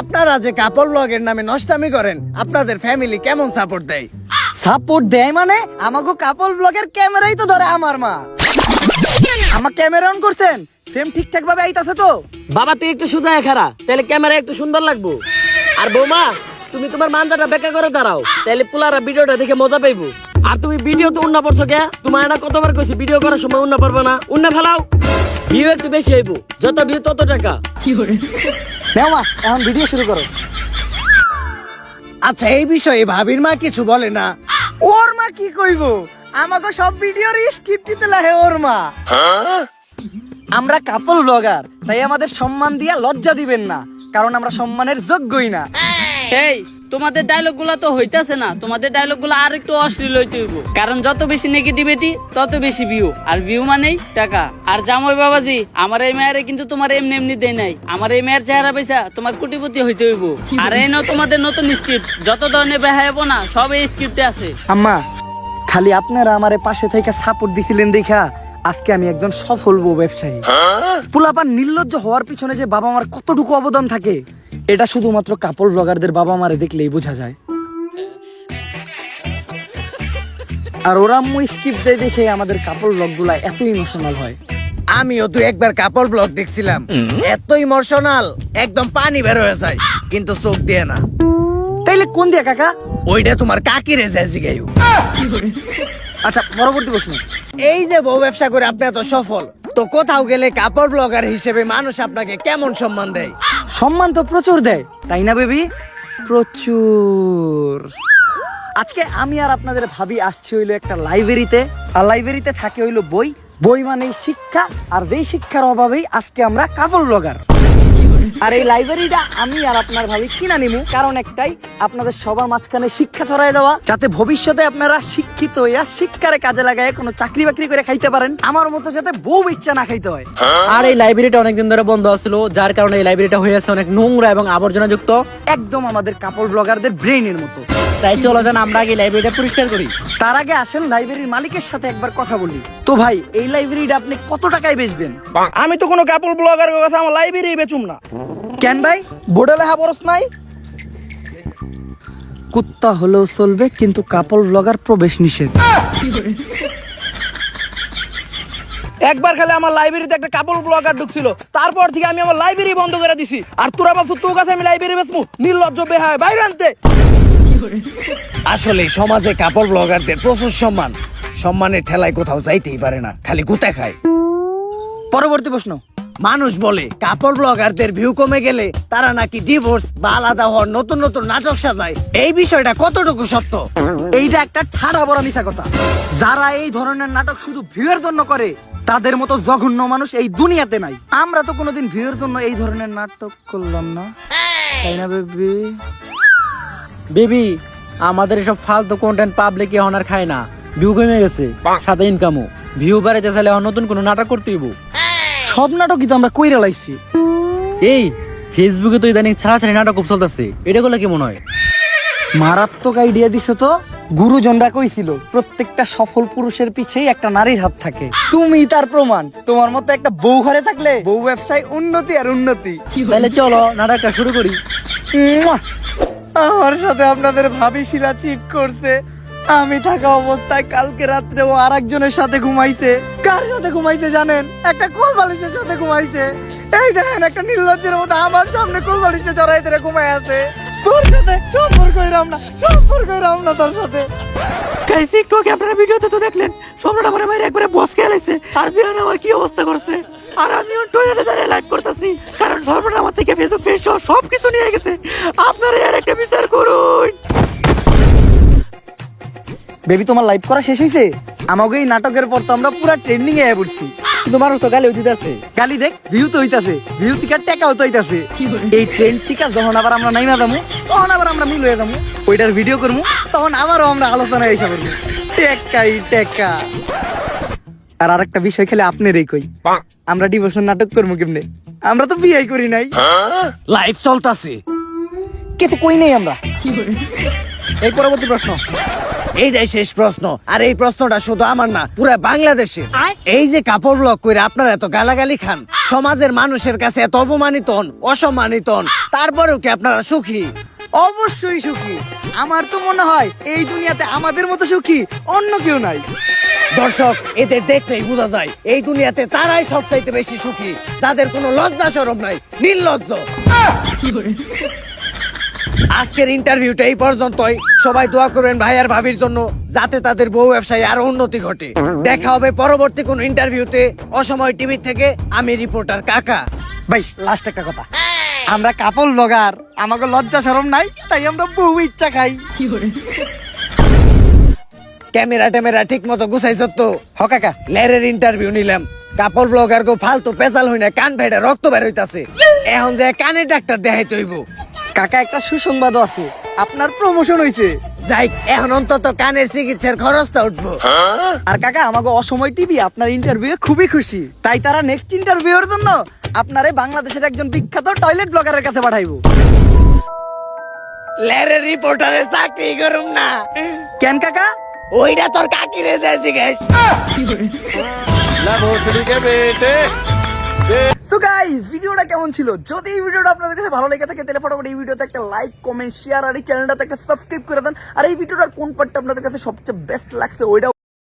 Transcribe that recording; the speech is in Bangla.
আপনারা যে কাপড় ব্লগের নামে নষ্টামি করেন আপনাদের ফ্যামিলি কেমন সাপোর্ট দেয়? সাপোর্ট দেয় মানে? আমাকে কাপল ব্লগের ক্যামেরাই তো ধরে আমার মা। আমার ক্যামেরা অন করছেন? ফ্রেম ঠিকঠাক ভাবে আইতাছে তো? বাবা তুই একটু সোজা খারা তাহলে ক্যামেরা একটু সুন্দর লাগবো। আর বৌমা তুমি তোমার মানজাটা বেকা করে দাঁড়াও তাহলে পুলারা ভিডিওটা দেখে মজা পাইবো। আর তুমি ভিডিও তো উন্না পড়ছো কে? তোমার এটা কতবার কইছি ভিডিও করার সময় উন্না পারবে না। উন্না ফেলাও। ভিউ একটু বেশি হইব। যত ভিউ তত টাকা। নেও মা এখন ভিডিও শুরু করো। আচ্ছা এই বিষয়ে ভাবির মা কিছু বলে না। ওর মা কি কইব? আমাকে সব ভিডিওর স্ক্রিপ্ট দিতে লাগে ওর মা। আমরা কাপল ব্লগার তাই আমাদের সম্মান দিয়া লজ্জা দিবেন না কারণ আমরা সম্মানের যোগ্যই না। এই তোমাদের ডায়লগগুলা তো হইতাছে না। তোমাদের ডায়লগগুলা আর একটু অশ্লীল হইতে হইব। কারণ যত বেশি নেগেটিভিটি তত বেশি ভিউ আর ভিউ মানেই টাকা। আর জামাই বাবাজি আমার এই মেয়েরে কিন্তু তোমার এমনি এমনি দেয় নাই। আমার এই মেয়ের চেহারা পয়সা তোমার কোটিপতি হইতে হইব। আর এই নাও তোমাদের নতুন স্ক্রিপ্ট যত ধরনের বেহায়াবো না সব এই স্ক্রিপ্টে আছে। আম্মা খালি আপনারা আমারে পাশে থেকে সাপোর্ট দিছিলেন দেখা। আজকে আমি একজন সফল বউ ব্যবসায়ী। পোলাপান নির্লজ্জ হওয়ার পিছনে যে বাবা মার কতটুকু অবদান থাকে এটা শুধুমাত্র কাপড় ব্লগারদের বাবা মারে দেখলেই বোঝা যায়। আর ওরা আম্মু স্কিপ দেয় দেখে আমাদের কাপড় ব্লগগুলা এত ইমোশনাল হয়। আমিও তো একবার কাপড় ব্লগ দেখছিলাম। এত ইমোশনাল একদম পানি বের হয়ে যায় কিন্তু চোখ দিয়ে না। তাইলে কোন দিয়া কাকা? ওইটা তোমার কাকিরে যায় জিগাইও। আচ্ছা পরবর্তী প্রশ্ন। এই যে বউ ব্যবসা করে আপনি এত সফল তো কোথাও গেলে কাপড় ব্লগার হিসেবে মানুষ আপনাকে কেমন সম্মান দেয়? সম্মান তো প্রচুর দেয়, তাই না বেবি? প্রচুর। আজকে আমি আর আপনাদের ভাবি আসছি হইল একটা লাইব্রেরিতে আর লাইব্রেরিতে থাকে হইল বই। বই মানেই শিক্ষা, আর যেই শিক্ষার অভাবেই আজকে আমরা কাপড় ব্লগার। আর এই লাইব্রেরিটা আমি আর আপনার ভাবি কিনা নিমু। কারণ একটাই আপনাদের সবার মাঝখানে শিক্ষা ছড়াই দেওয়া যাতে ভবিষ্যতে আপনারা শিক্ষিত হইয়া শিক্ষারে কাজে লাগায় কোনো চাকরি বাকরি করে খাইতে পারেন। আমার মতো যাতে বউ ইচ্ছা না খাইতে হয়। আর এই লাইব্রেরিটা অনেকদিন ধরে বন্ধ আছিল যার কারণে এই লাইব্রেরিটা হয়ে আছে অনেক নোংরা এবং আবর্জনা যুক্ত। একদম আমাদের কাপড় ব্লগারদের ব্রেইনের মতো। তাই চলো যান আমরা আগে লাইব্রেরিটা পরিষ্কার করি। তার আগে আসেন লাইব্রেরির মালিকের সাথে একবার কথা বলি। তো ভাই এই লাইব্রেরিটা আপনি কত টাকায় বেচবেন? আমি তো কোনো কাপড় ব্লগার কথা আমার লাইব্রেরি বেচুম না। কেন ভাই? বোর্ডে লেখা বরস নাই। কুত্তা হলেও চলবে কিন্তু কাপড় ব্লগার প্রবেশ নিষেধ। একবার খালি আমার লাইব্রেরিতে একটা কাপড় ব্লগার ঢুকছিল। তারপর থেকে আমি আমার লাইব্রেরি বন্ধ করে দিছি। আর তোরা ভাবছ তোর কাছে আমি লাইব্রেরি বেচমু? নির্লজ্জ বেহায় বাইরে আনতে। আসলে সমাজে কাপড় ব্লগারদের প্রচুর সম্মান। সম্মানের ঠেলায় কোথাও যাইতেই পারে না, খালি গুতা খায়। পরবর্তী প্রশ্ন। মানুষ বলে কাপড় ব্লগারদের ভিউ কমে গেলে তারা নাকি ডিভোর্স বা আলাদা হওয়ার নতুন নতুন নাটক সাজায়। এই বিষয়টা কতটুকু সত্য? এইটা একটা ঠাড়া বড় মিথ্যা কথা। যারা এই ধরনের নাটক শুধু ভিউয়ের জন্য করে, তাদের মতো জঘন্য মানুষ এই দুনিয়াতে নাই। আমরা তো কোনোদিন ভিউয়ের জন্য এই ধরনের নাটক করলাম না। তাই না, বেবি? বেবি আমাদের এসব ফালতু কন্টেন্ট পাবলিক এখন আর খায় না। ভিউ কমে গেছে সাথে ইনকামও ভিউ বাড়াইতে চাইলে এখন নতুন কোনো নাটক করতে হইব। সব নাটকই তো আমরা কইরা লাইছি। এই ফেসবুকে তো ইদানিং ছাড়াছাড়ি নাটক খুব চলতেছে। এটা গুলো কেমন হয়? মারাত্মক আইডিয়া দিছে তো। গুরুজনরা কইছিল প্রত্যেকটা সফল পুরুষের পিছেই একটা নারীর হাত থাকে। তুমি তার প্রমাণ। তোমার মতো একটা বউ ঘরে থাকলে বউ ব্যবসায় উন্নতি আর উন্নতি। তাহলে চলো নাটকটা শুরু করি! আমার সাথে আপনাদের ভাবি শিলা চিট করছে। আমি থাকা অবস্থায় কালকে রাত্রে ও আর একজনের সাথে ঘুমাইছে। কার সাথে ঘুমাইছে জানেন? একটা কোল বালিশের সাথে ঘুমাইছে। এই দেখেন, একটা নির্লজ্জের মতো আমার সামনে কোল বালিশে জড়াই ধরে ঘুমাই আছে। তোর সাথে সম্পর্ক হইরাম না, সম্পর্ক হইরাম না তোর সাথে। গাইস একটু আগে আপনারা ভিডিওতে তো দেখলেন, সম্রাট আমার মায়ের একবারে বস খেলাইছে আর দিয়ান আমার কি অবস্থা করছে? আর আমিও টয়লেটে দাঁড়িয়ে লাইভ করতেছি। আমার থেকে ফেসবুক সহ সব কিছু নিয়ে গেছে। আপনারা এর একটা বিচার করুন। বেবি তোমার লাইভ করা শেষ হয়েছে আমাকে এই নাটকের পর তো আমরা পুরা ট্রেন্ডিং এ পড়ছি। কিন্তু মানুষ তো গালি আছে গালি দেখ ভিউ তো হইতাছে। ভিউ টেকাও তো হইতাছে। এই ট্রেন্ড থেকে যখন আবার আমরা নাইমা যাব তখন আবার আমরা মিল হয়ে যাব ওইটার ভিডিও করব তখন আবারও আমরা আলোচনা এসে করব টেকাই টেকা। আর আরেকটা বিষয় খেলে আপনারই কই? আমরা ডিভোর্সের নাটক করব কেমনে? আমরা তো বিয়ে করি নাই। লাইভ চলতাছে। কিন্তু কই নেই আমরা? এই পরবর্তী প্রশ্ন। এইটাই শেষ প্রশ্ন। আর এই প্রশ্নটা শুধু আমার না পুরো বাংলাদেশের এই যে কাপড় ব্লক করে আপনারা এত গালাগালি খান সমাজের মানুষের কাছে এত অপমানিত হন অসম্মানিত হন তারপরেও কি আপনারা সুখী? অবশ্যই সুখী। আমার তো মনে হয় এই দুনিয়াতে আমাদের মতো সুখী অন্য কেউ নাই। দর্শক, এদের দেখলেই বোঝা যায়, এই দুনিয়াতে তারাই সবচাইতে বেশি সুখী। তাদের কোনো লজ্জা সরব নাই, নির্লজ্জ। আজকের ইন্টারভিউটা এই পর্যন্তই। সবাই দোয়া করবেন ভাই আর ভাবির জন্য, যাতে তাদের বউ ব্যবসায় আরও উন্নতি ঘটে। দেখা হবে পরবর্তী কোন ইন্টারভিউতে অসময় টিভি থেকে আমি রিপোর্টার কাকা। ভাই লাস্ট একটা কথা। আমরা কাপল ব্লগার আমাকে লজ্জা শরম নাই, তাই আমরা বহু ইচ্ছা খাই। ক্যামেরা ট্যামেরা ঠিক মতো গুছাইছ তো? হ কাকা। লেরের ইন্টারভিউ নিলাম। কাপড় ব্লগার গো ফালতু পেশাল হই না কান ভেড়ে রক্ত বের হইতাছে। এখন যে কানে ডাক্তার দেখাইতে হইব। কাকা একটা সুসংবাদও আছে। আপনার প্রমোশন হইছে। যাই এখন অন্তত কানের চিকিৎসার খরচটা উঠবো। আর কাকা আমাকে অসময় টিভি আপনার ইন্টারভিউ খুবই খুশি। তাই তারা নেক্সট ইন্টারভিউর জন্য আপনারে বাংলাদেশের একজন বিখ্যাত টয়লেট ব্লগারের কাছে পাঠাইবো। লেরের রিপোর্টারের চাকরি করুম না। কেন কাকা? ওইটা তোর কাকি রে যায় জিজ্ঞেস তো গাইস ভিডিওটা কেমন ছিল? যদি এই ভিডিওটা আপনাদের কাছে ভালো লেগে থাকে তাহলে ফটোফট এই ভিডিওতে একটা লাইক কমেন্ট শেয়ার আর এই চ্যানেলটাতে একটা সাবস্ক্রাইব করে দেন। আর এই ভিডিওটার কোন পার্টটা আপনাদের কাছে সবচেয়ে বেস্ট লাগছে ওইটা